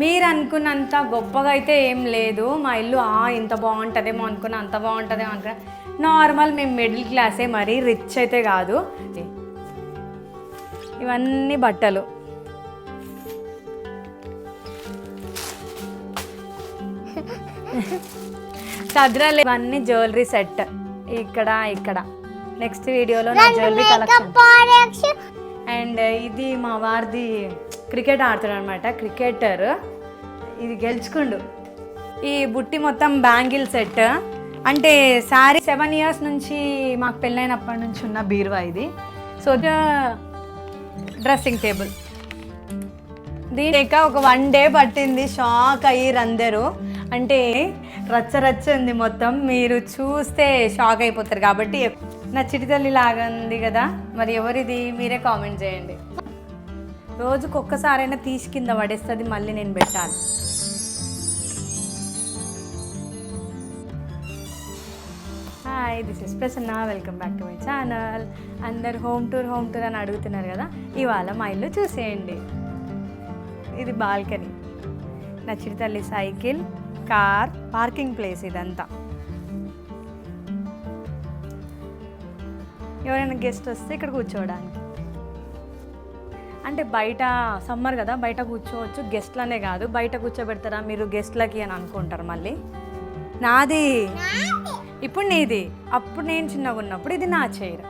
మీరు అనుకున్నంత గొప్పగా అయితే ఏం లేదు. మా ఇల్లు ఆ ఇంత బాగుంటుందేమో అనుకున్నా అంత బాగుంటుందేమో అనుకున్నా. నార్మల్ మేము మిడిల్ క్లాసే మరీ రిచ్ అయితే కాదు. ఇవన్నీ బట్టలు. సద్రాలు ఇవన్నీ జ్యువెలరీ సెట్. ఇక్కడ ఇక్కడ. నెక్స్ట్ వీడియోలో నా జ్యువెలరీ కలెక్షన్. అండ్ ఇది మా వారిది క్రికెట్ ఆడతాడు అనమాట క్రికెటర్. ఇది గెలుచుకుండు. ఈ బుట్టి మొత్తం బ్యాంగిల్ సెట్. అంటే శారీ సెవెన్ ఇయర్స్ నుంచి మాకు పెళ్ళైనప్పటి నుంచి ఉన్న బీరువా ఇది. So dressing table. దీనిక ఒక వన్ డే పట్టింది. షాక్ అయ్యారు అందరూ. అంటే రచ్చ రచ్చ ఉంది మొత్తం. మీరు చూస్తే షాక్ అయిపోతారు. కాబట్టి నా చిటితల్లి లాగా ఉంది కదా. మరి ఎవరిది? మీరే కామెంట్ చేయండి. రోజుకు ఒక్కసారైనా తీసి కింద పడేస్తుంది మళ్ళీ నేను పెట్టాలి. Hi this is Prasanna welcome back to my channel అందరు హోమ్ టూర్ హోమ్ టూర్ అని అడుగుతున్నారు కదా ఇవాళ మా ఇల్లు చూసేయండి. ఇది బాల్కనీ. నా చిరుతల్లి సైకిల్ కార్ పార్కింగ్ ప్లేస్ ఇదంతా. ఎవరైనా గెస్ట్ వస్తే ఇక్కడ కూర్చోవడానికి. అంటే బయట సమ్మర్ కదా బయట కూర్చోవచ్చు. గెస్ట్లనే కాదు బయట కూర్చోబెడతారా మీరు గెస్ట్లకి అని అనుకుంటారు మళ్ళీ. నాది. ఇప్పుడు నీది. అప్పుడు నేను చిన్నగా ఉన్నప్పుడు ఇది నా చైర్.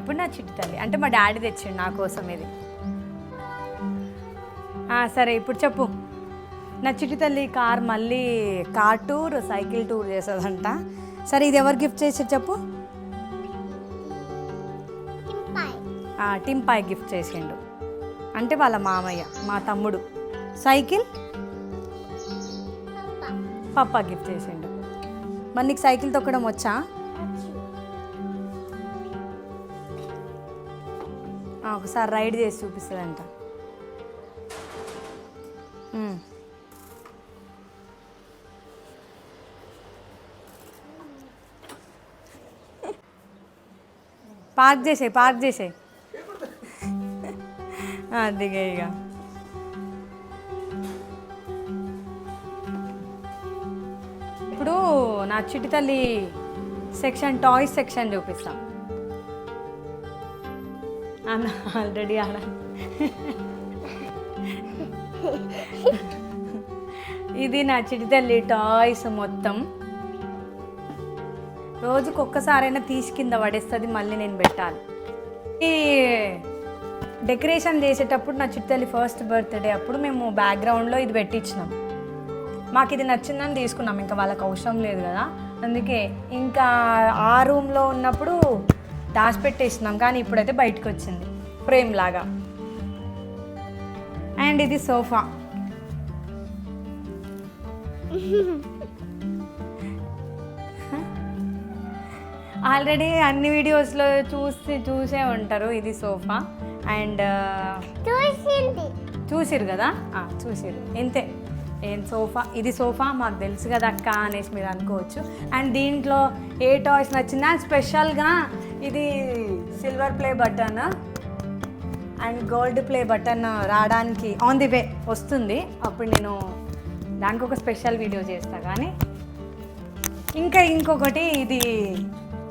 ఇప్పుడు నా చిట్టి తల్లి. అంటే మా డాడీ తెచ్చిండు నా కోసం ఇది. సరే ఇప్పుడు చెప్పు. నా చిట్టి తల్లి కార్ మళ్ళీ కార్ టూర్ సైకిల్ టూర్ చేసేదంట సరే ఇది ఎవరు గిఫ్ట్ చేసారు చెప్పు? టింపాయ్ గిఫ్ట్ చేసిండు. అంటే వాళ్ళ మామయ్య మా తమ్ముడు. సైకిల్? పప్పా గిఫ్ట్ చేసిండు. మరి నీకు సైకిల్ తొక్కడం వచ్చా? ఒకసారి రైడ్ చేసి చూపిస్తుందంట. పార్క్ చేసే పార్క్ చేసే దిగే ఇక ఇప్పుడు నా చిట్టి తల్లి సెక్షన్ టాయ్స్ సెక్షన్ చూపిస్తాం. అన్న ఆల్రెడీ ఆడ. ఇది నా చిటి తల్లి టాయ్స్ మొత్తం. రోజుకు ఒక్కసారైనా తీసి కింద పడేస్తుంది మళ్ళీ నేను పెట్టాలి. ఈ డెకరేషన్ చేసేటప్పుడు నా చిట్టల్లి ఫస్ట్ బర్త్డే అప్పుడు మేము బ్యాక్గ్రౌండ్లో ఇది పెట్టించినాం. మాకు ఇది నచ్చిందని తీసుకున్నాం. ఇంకా వాళ్ళకి అవసరం లేదు కదా. అందుకే ఇంకా ఆ రూమ్లో ఉన్నప్పుడు దాచిపెట్టేసినాం కానీ ఇప్పుడైతే బయటకు వచ్చింది. ఫ్రేమ్ లాగా. అండ్ ఇది సోఫా. ఆల్రెడీ అన్ని వీడియోస్లో చూసి చూసే ఉంటారు. ఇది సోఫా. అండ్ చూసిరు కదా? చూసిరు ఇంతే. ఏం సోఫా? ఇది సోఫా? మాకు తెలుసు కదా అక్క అనేసి మీరు అనుకోవచ్చు. అండ్ దీంట్లో ఏ టాయ్స్ నచ్చిందా? స్పెషల్గా ఇది silver play button and gold play button రావడానికి ఆన్ ది వే వస్తుంది. అప్పుడు నేను దానికి ఒక స్పెషల్ వీడియో చేస్తా. కానీ ఇంకా ఇంకొకటి ఇది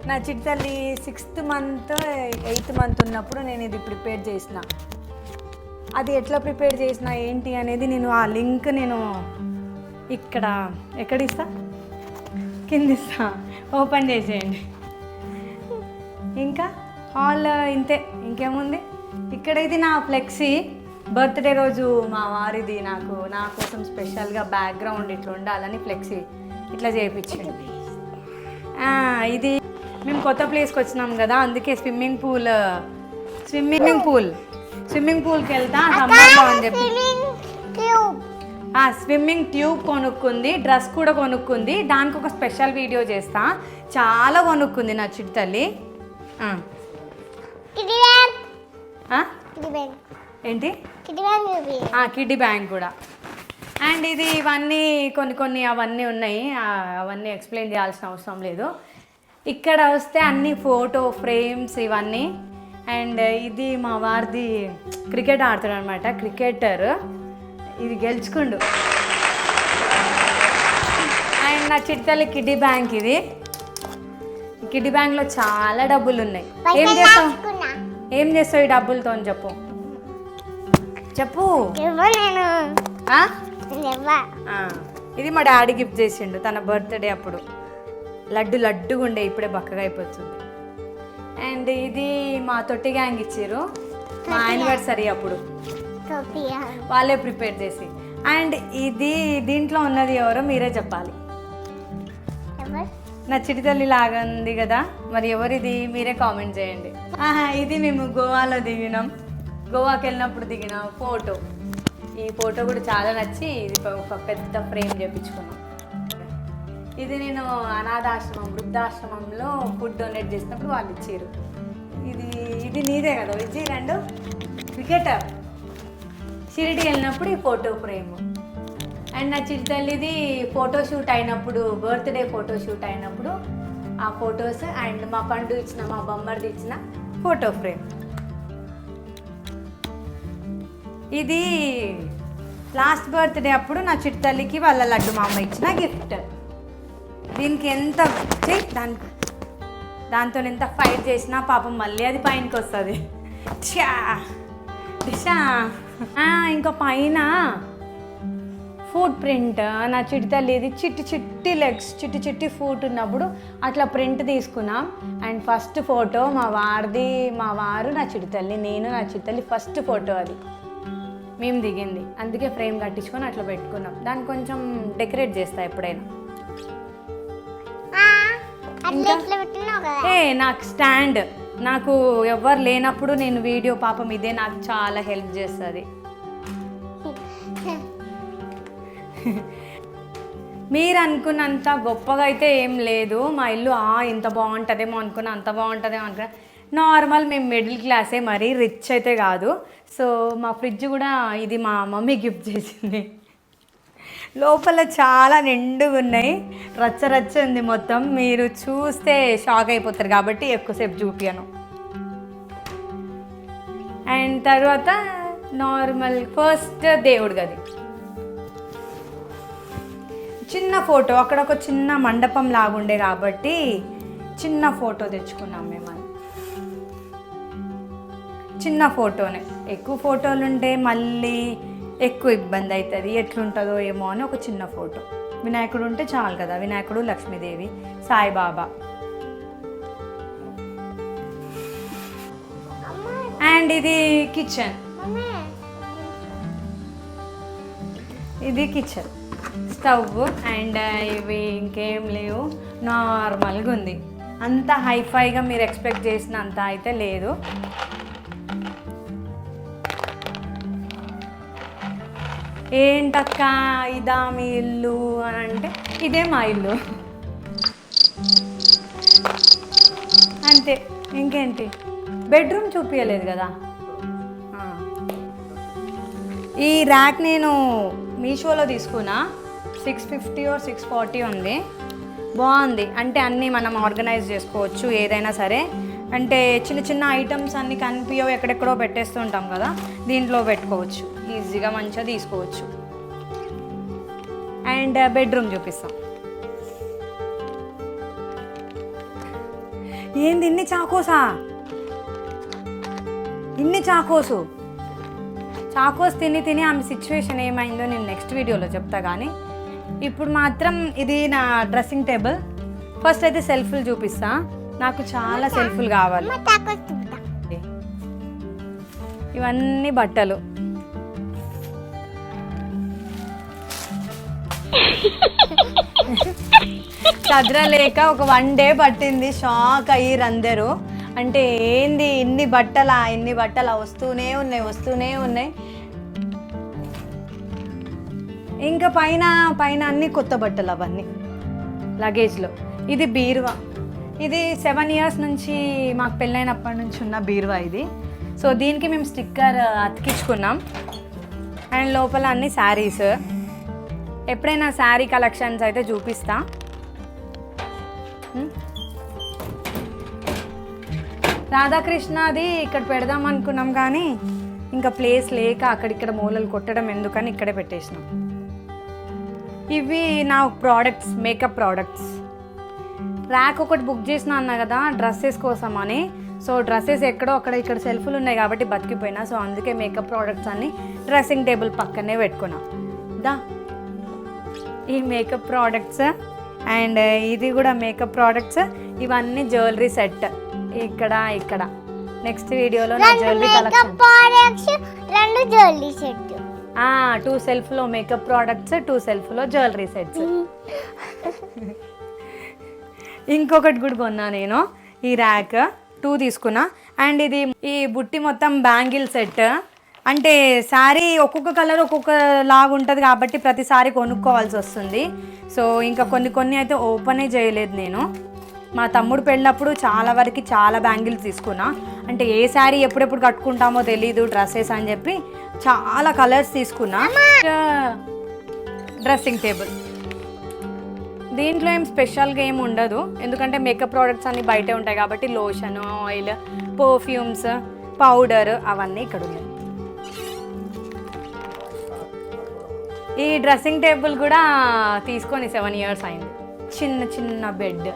నా చిట్టల్లి సిక్స్త్ మంత్ ఎయిత్ మంత్ ఉన్నప్పుడు నేను ఇది ప్రిపేర్ చేసిన. అది ఎట్లా ప్రిపేర్ చేసిన ఏంటి అనేది నేను ఆ లింక్ నేను ఇక్కడ ఎక్కడ ఇస్తా కింద ఇస్తా ఓపెన్ చేసేయండి. ఇంకా హాల్ ఇంతే ఇంకేముంది? ఇక్కడైతే నా ఫ్లెక్సీ బర్త్డే రోజు మా వారిది నాకు నా కోసం స్పెషల్గా బ్యాక్గ్రౌండ్ ఇట్లా ఉండాలని ఫ్లెక్సీ ఇట్లా చేయించండి ఇది మేము కొత్త ప్లేస్కి వచ్చినాం కదా అందుకే swimming pool swimming pool swimming పూల్కి వెళ్తా సమ్మర్లో అని చెప్పి. Swimming tube. కొనుక్కుంది డ్రెస్ కూడా కొనుక్కుంది దానికి ఒక స్పెషల్ వీడియో చేస్తా. చాలా కొనుక్కుంది నా చిట్టి తల్లి. ఏంటి? కిడ్డీ బ్యాంక్ కూడా. అండ్ ఇది ఇవన్నీ కొన్ని కొన్ని అవన్నీ ఉన్నాయి. అవన్నీ ఎక్స్ప్లెయిన్ చేయాల్సిన అవసరం లేదు. ఇక్కడ వస్తే అన్ని ఫోటో ఫ్రేమ్స్ ఇవన్నీ. అండ్ ఇది మా వారిది క్రికెట్ ఆడుతాడు అనమాట క్రికెటర్. ఇది గెలుచుకుండు. అండ్ నా చిట్తల్లి కిడ్డీ బ్యాంక్ ఇది. కిడ్డీ బ్యాంక్లో చాలా డబ్బులు ఉన్నాయి ఏం దాచుకున్నా. ఏం చేస్తావు ఈ డబ్బులతో అని చెప్పు. చెప్పు. ఇది మా డాడీ గిఫ్ట్ చేసిండు తన బర్త్డే అప్పుడు. లడ్డు లడ్డుగా ఉండే ఇప్పుడే బక్కగా అయిపోతుంది అండ్ ఇది మా తొట్టి గ్యాంగ్ ఇచ్చారు మా యానివర్సరీ అప్పుడు. వాళ్ళే ప్రిపేర్ చేసి. అండ్ ఇది దీంట్లో ఉన్నది ఎవరో మీరే చెప్పాలి. నా చిటితల్లి లాగా ఉంది కదా మరి ఎవరిది మీరే కామెంట్ చేయండి. ఆహా ఇది మేము గోవాలో దిగినాం. గోవాకి వెళ్ళినప్పుడు దిగిన ఫోటో. ఈ ఫోటో కూడా చాలా నచ్చి ఇది ఒక పెద్ద ఫ్రేమ్ చేపించుకున్నాం. ఇది నేను అనాథాశ్రమం వృద్ధాశ్రమంలో ఫుడ్ డొనేట్ చేసినప్పుడు వాళ్ళు ఇచ్చారు. ఇది ఇది నీదే కదా విజయ్ రెండు క్రికెటర్. షిరిడి వెళ్ళినప్పుడు ఈ ఫోటో ఫ్రేమ్. అండ్ నా చిరుతల్లిది ఫోటో షూట్ అయినప్పుడు బర్త్డే ఫోటో షూట్ అయినప్పుడు ఆ ఫొటోస్ అండ్ మా పండు ఇచ్చిన మా బొమ్మర్ది ఇచ్చిన ఫోటో ఫ్రేమ్. ఇది లాస్ట్ బర్త్డే అప్పుడు నా చిట్టల్లికి వాళ్ళ లడ్డు మా అమ్మ ఇచ్చిన గిఫ్ట్. దీనికి ఎంత చెయ్యి దానికి దాంతో ఎంత ఫైట్ చేసినా పాపం మళ్ళీ అది పైనకి వస్తుంది. ఛా దిశా. ఇంకా పైన ఫుట్ ప్రింట్ నా చిట్టి తల్లిది చిట్టి చిట్టి లెగ్స్ చిట్టి చిట్టి ఫూట్ ఉన్నప్పుడు అట్లా ప్రింట్ తీసుకున్నాం. అండ్ ఫస్ట్ ఫోటో మా వారిది మా వారు నా చిట్టి తల్లి నేను నా చిట్టి తల్లి ఫస్ట్ ఫోటో అది. మేము దిగింది. అందుకే ఫ్రేమ్ కట్టించుకొని అట్లా పెట్టుకున్నాం. దాన్ని కొంచెం డెకరేట్ చేస్తా ఎప్పుడైనా. ఏ నాకు స్టాండ్. నాకు ఎవరు లేనప్పుడు నేను వీడియో పాపం ఇదే నాకు చాలా హెల్ప్ చేస్తుంది. మీరు అనుకున్నంత గొప్పగా అయితే ఏం లేదు. మా ఇల్లు ఆ ఇంత బాగుంటుందేమో అనుకున్నా అంత బాగుంటుందేమో అనుకున్నా. నార్మల్ మేము మిడిల్ క్లాసే మరీ రిచ్ అయితే కాదు. సో మా ఫ్రిడ్జ్ కూడా ఇది మా మమ్మీ గిఫ్ట్ చేసింది. లోపల చాలా నిండుగా ఉన్నాయి. రచ్చ రచ్చ ఉంది మొత్తం. మీరు చూస్తే షాక్ అయిపోతారు కాబట్టి ఎక్కువసేపు చూపియను అండ్ తర్వాత నార్మల్ ఫస్ట్ దేవుడి గది. చిన్న ఫోటో. అక్కడ ఒక చిన్న మండపం లాగుండే కాబట్టి చిన్న ఫోటో తెచ్చుకున్నాం మేము చిన్న ఫోటోనే. ఎక్కువ ఫోటోలు ఉంటే మళ్ళీ ఎక్కువ ఇబ్బంది అవుతుంది ఎట్లుంటుందో ఏమో అని ఒక చిన్న ఫోటో. వినాయకుడు ఉంటే చాలు కదా వినాయకుడు లక్ష్మీదేవి సాయిబాబా. అండ్ ఇది కిచెన్. ఇది కిచెన్. స్టవ్ అండ్ ఇవి ఇంకేం లేవు నార్మల్గా ఉంది. అంత హైఫైగా మీరు ఎక్స్పెక్ట్ చేసినంత అయితే లేదు. ఏంటక్క ఇదా మీ ఇల్లు అని అంటే ఇదే మా ఇల్లు. అంతే ఇంకేంటి? బెడ్రూమ్ చూపించలేదు కదా. ఈ ర్యాక్ నేను మీషోలో తీసుకున్నా. సిక్స్ ఫిఫ్టీ ఓ సిక్స్ ఫార్టీ ఉంది. బాగుంది. అంటే అన్నీ మనం ఆర్గనైజ్ చేసుకోవచ్చు ఏదైనా సరే. అంటే చిన్న చిన్న ఐటమ్స్ అన్నీ కనిపించవు ఎక్కడెక్కడో పెట్టేస్తుంటాం కదా. దీంట్లో పెట్టుకోవచ్చు. ఈజీగా మంచిగా తీసుకోవచ్చు. అండ్ బెడ్రూమ్ చూపిస్తాం. ఏంది ఇన్ని చాకోసా? ఇన్ని చాకోసు? చాకోస్ తిని తిని ఆమె సిచ్యువేషన్ ఏమైందో నేను నెక్స్ట్ వీడియోలో చెప్తా కానీ ఇప్పుడు మాత్రం ఇది నా డ్రెస్సింగ్ టేబుల్ ఫస్ట్ అయితే సెల్ఫ్లు చూపిస్తా. నాకు చాలా సెల్ఫ్లు కావాలి. ఇవన్నీ బట్టలు. చదరలేక ఒక వన్ డే పట్టింది షాక్ అయ్యిరందరూ. అంటే ఏంది ఇన్ని బట్టలా ఇన్ని బట్టలా వస్తూనే ఉన్నాయి వస్తూనే ఉన్నాయి. ఇంకా పైన పైన అన్ని కొత్త బట్టలు అవన్నీ లగేజ్లో ఇది బీరువా. ఇది సెవెన్ ఇయర్స్ నుంచి మాకు పెళ్ళైనప్పటి నుంచి ఉన్న బీరువా ఇది. సో దీనికి మేము స్టిక్కర్ అతికించుకున్నాం. అండ్ లోపల అన్ని శారీస్. ఎప్పుడైనా శారీ కలెక్షన్స్ అయితే చూపిస్తా. రాధాకృష్ణది ఇక్కడ పెడదాం అనుకున్నాం కానీ ఇంకా ప్లేస్ లేక అక్కడిక్కడ మూలలు కొట్టడం ఎందుకని ఇక్కడే పెట్టేసినాం. ఇవి నా ప్రోడక్ట్స్ మేకప్ ప్రోడక్ట్స్ ర్యాక్ ఒకటి బుక్ చేసిన అన్నా కదా డ్రెస్సెస్ కోసం అని సో డ్రెస్సెస్ ఎక్కడో అక్కడ ఇక్కడ సెల్ఫ్లు ఉన్నాయి కాబట్టి బతికిపోయినా. సో అందుకే మేకప్ ప్రోడక్ట్స్ అన్ని డ్రెస్సింగ్ టేబుల్ పక్కనే పెట్టుకున్నా. దా. ఈ మేకప్ ప్రోడక్ట్స్ అండ్ ఇది కూడా మేకప్ ప్రోడక్ట్స్ ఇవన్నీ జ్యువెలరీ సెట్ ఇక్కడ ఇక్కడ. నెక్స్ట్ వీడియోలో నా జ్యువెలరీ కలెక్షన్ ప్రోడక్ట్స్ రెండు జ్యువెలరీ సెట్ టూ సెల్ఫ్లో మేకప్ ప్రోడక్ట్స్ టూ సెల్ఫ్లో జ్యువెలరీ సెట్స్ ఇంకొకటి కూడా కొన్నా నేను ఈ ర్యాక్ టూ తీసుకున్నా. అండ్ ఇది ఈ బుట్టి మొత్తం బ్యాంగిల్ సెట్ అంటే శారీ ఒక్కొక్క కలర్ ఒక్కొక్క లాగా ఉంటుంది కాబట్టి ప్రతిసారి కొనుక్కోవాల్సి వస్తుంది. సో ఇంకా కొన్ని కొన్ని అయితే ఓపెనే చేయలేదు నేను. మా తమ్ముడు పెళ్ళినప్పుడు చాలా వరకు చాలా బ్యాంగిల్స్ తీసుకున్నా. అంటే ఏ శారీ ఎప్పుడెప్పుడు కట్టుకుంటామో తెలీదు డ్రెస్సెస్ అని చెప్పి చాలా కలర్స్ తీసుకున్నా. Dressing table. దీంట్లో ఏం స్పెషల్గా ఏమి ఉండదు. ఎందుకంటే మేకప్ ప్రోడక్ట్స్ అన్నీ బయటే ఉంటాయి కాబట్టి లోషన్ ఆయిల్ పర్ఫ్యూమ్స్ పౌడర్ అవన్నీ ఇక్కడ ఉన్నాయి. ఈ డ్రెస్సింగ్ టేబుల్ కూడా తీసుకొని సెవెన్ ఇయర్స్ అయింది. చిన్న చిన్న బెడ్.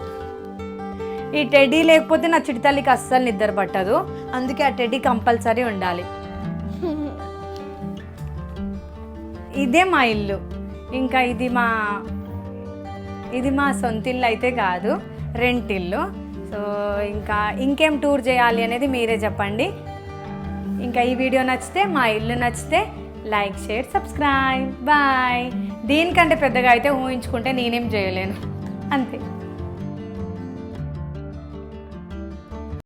ఈ టెడ్డీ లేకపోతే నా చిటితల్లికి అస్సలు నిద్ర పట్టదు. అందుకే ఆ టెడ్డీ కంపల్సరీ ఉండాలి. ఇదే మా ఇల్లు. ఇంకా ఇది మా ఇది మా సొంత ఇల్లు అయితే కాదు రెంట్ ఇల్లు. సో ఇంకా ఇంకేం టూర్ చేయాలి అనేది మీరే చెప్పండి. ఇంకా ఈ వీడియో నచ్చితే మా ఇల్లు నచ్చితే లైక్ షేర్ సబ్స్క్రైబ్. బాయ్. దీనికంటే పెద్దగా అయితే ఊహించుకుంటే నేనేం చేయలేను. అంతే.